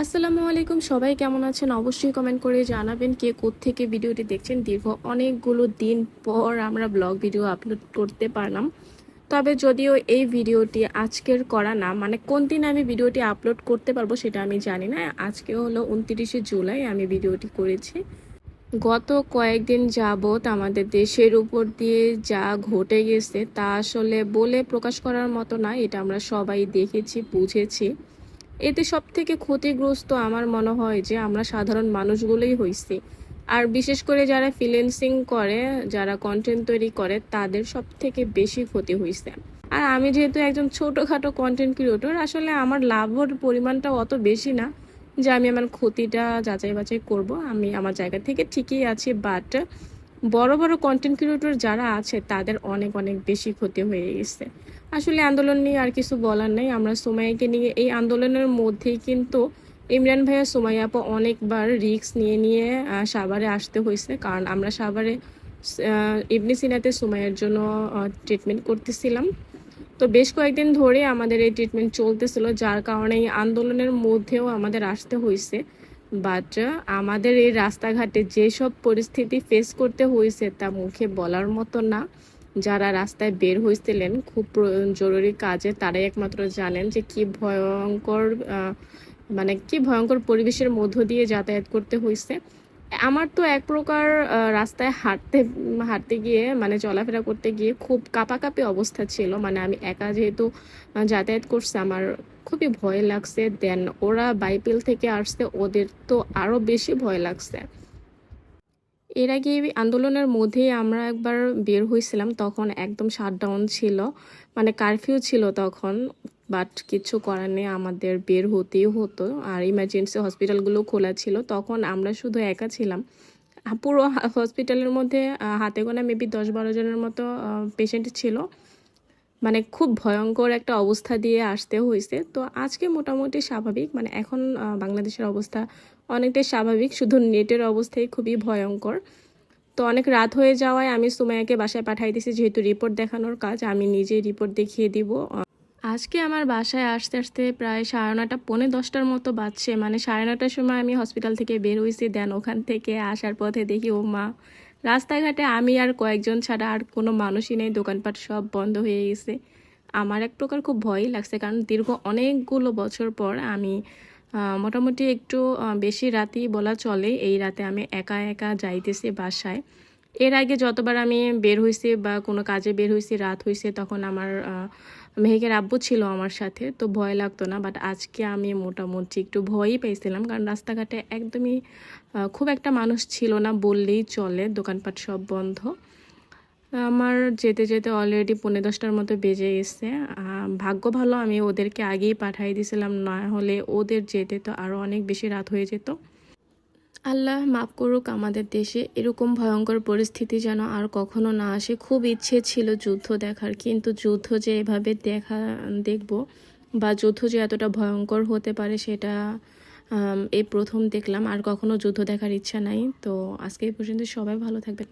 আসসালামু আলাইকুম, সবাই কেমন আছেন? অবশ্যই কমেন্ট করে জানাবেন কে থেকে ভিডিওটি দেখছেন। দীর্ঘ অনেকগুলো দিন পর আমরা ব্লগ ভিডিও আপলোড করতে পারলাম। তবে যদিও এই ভিডিওটি আজকের করা না মানে কোন দিন আমি ভিডিওটি আপলোড করতে পারব সেটা আমি জানি না। আজকে হলো উনত্রিশে জুলাই, আমি ভিডিওটি করেছি। গত কয়েকদিন যাবৎ আমাদের দেশের উপর দিয়ে যা ঘটে গেছে তা আসলে বলে প্রকাশ করার মতো না, এটা আমরা সবাই দেখেছি, বুঝেছি। এতে সব থেকে ক্ষতিগ্রস্ত আমার মনে হয় যে আমরা সাধারণ মানুষগুলোই হইছি। আর বিশেষ করে যারা ফ্রিল্যান্সিং করে, যারা কন্টেন্ট তৈরি করে, তাদের সব থেকে বেশি ক্ষতি হয়েছে আর আমি যেহেতু একজন ছোটোখাটো কন্টেন্ট ক্রিয়েটর আসলে আমার লাভের পরিমাণটা অত বেশি না যে আমি আমার ক্ষতিটা যাচাই বাছাই করব। আমি আমার জায়গা থেকে ঠিকই আছি বাট বড় বড় কন্টেন্ট ক্রিয়েটর যারা আছে, তাদের অনেক অনেক বেশি ক্ষতি হয়ে গেছে। আসলে আন্দোলন নিয়ে আর কিছু বলার নেই। আমরা সোমাইকে নিয়ে, এই আন্দোলনের মধ্যেই কিন্তু ইমরান ভাইয়া সোমাই আপা অনেকবার রিস্ক নিয়ে নিয়ে সাভারে আসতে হয়েছে। কারণ আমরা সাভারে ইবনি সিনাতে সোমাইয়ের জন্য ট্রিটমেন্ট করতেছিলাম। তো বেশ কয়েকদিন ধরে আমাদের এই ট্রিটমেন্ট চলতেছিল, যার কারণে এই আন্দোলনের মধ্যেও আমাদের আসতে হয়েছে। বাট আমাদের এই রাস্তাঘাটে যেসব পরিস্থিতি ফেস করতে হয়েছে তা মুখে বলার মতো না। যারা রাস্তায় বের হয়েছিলেন, খুব জরুরি কাজে তারাই একমাত্র জানেন যে কি ভয়ঙ্কর মানে কি ভয়ঙ্কর পরিবেশের মধ্য দিয়ে যাতায়াত করতে হয়েছে। আমার তো এক প্রকার রাস্তায় হাঁটতে হাঁটতে গিয়ে মানে চলাফেরা করতে গিয়ে খুব কাঁপাকাঁপি অবস্থা ছিল। মানে আমি একা যেহেতু যাতায়াত করছে, আমার খুবই ভয় লাগছে। দেন ওরা বাইপেল থেকে আসছে, ওদের তো আরও বেশি ভয় লাগছে। এর আগে আন্দোলনের মধ্যেই আমরা একবার বের হয়েছিলাম, তখন একদম শাটডাউন ছিল। মানে কারফিউ ছিল তখন। বাট কিছু করার নেই, আমাদের বের হতেই হতো। আর ইমার্জেন্সি হসপিটালগুলো খোলা ছিল, তখন আমরা শুধু একা ছিলাম। পুরো হসপিটালের মধ্যে হাতে গোনা মেবি দশ বারো জনের মতো পেশেন্ট ছিল। মানে খুব ভয়ঙ্কর একটা অবস্থা দিয়ে আসতে হয়েছে। তো আজকে মোটামুটি স্বাভাবিক মানে এখন বাংলাদেশের অবস্থা অনেকটাই স্বাভাবিক, শুধু নেটের অবস্থাই খুবই ভয়ঙ্কর। তো অনেক রাত হয়ে যাওয়ায় আমি সুমাইয়াকে বাসায় পাঠাই দিয়েছি, যেহেতু রিপোর্ট দেখানোর কাজ, আমি নিজেই রিপোর্ট দেখিয়ে দিব আজকে আমার বাসায় আসতে আসতে প্রায় সাড়ে নটা পৌনে দশটার মতো বাজছে। মানে সাড়ে নটার সময় আমি হসপিটাল থেকে বের হয়েছি দেন ওখান থেকে আসার পথে দেখি, ও মা, রাস্তাঘাটে আমি আর কয়েকজন ছাড়া আর কোনো মানুষই নেই, দোকানপাট সব বন্ধ হয়ে গেছে। আমার এক প্রকার খুব ভয়ই লাগছে, কারণ দীর্ঘ অনেকগুলো বছর পর আমি মোটামুটি একটু বেশি রাতই বলা চলে, এই রাতে আমি একা একা যাইতেছি বাসায়। এর আগে যতবার আমি বের হয়েছি বা কোনো কাজে বের হয়েছি রাত হয়েছে তখন আমার মেহেকের আব্বু ছিল আমার সাথে, তো ভয় লাগতো না। বাট আজকে আমি মোটামুটি একটু ভয়ই পেয়েছিলাম কারণ রাস্তাঘাটে একদমই খুব একটা মানুষ ছিল না বললেই চলে, দোকানপাট সব বন্ধ। আমার যেতে যেতে অলরেডি পৌনে দশটার মতো বেজে গেছে। ভাগ্য ভালো আমি ওদেরকে আগেই পাঠিয়ে দিয়েছিলাম না হলে ওদের যেতে তো আরও অনেক বেশি রাত হয়ে যেত। আল্লাহ মাফ করুক আমাদের দেশে এরকম ভয়ঙ্কর পরিস্থিতি যেন আর কখনো না আসে। খুব ইচ্ছে ছিল যুদ্ধ দেখার, কিন্তু যুদ্ধ যে এভাবে দেখা, দেখব বা যুদ্ধ যে এতটা ভয়ঙ্কর হতে পারে সেটা এই প্রথম দেখলাম। আর কখনো যুদ্ধ দেখার ইচ্ছা নাই। তো আজকে এই পর্যন্ত সবাই ভালো থাকবেন।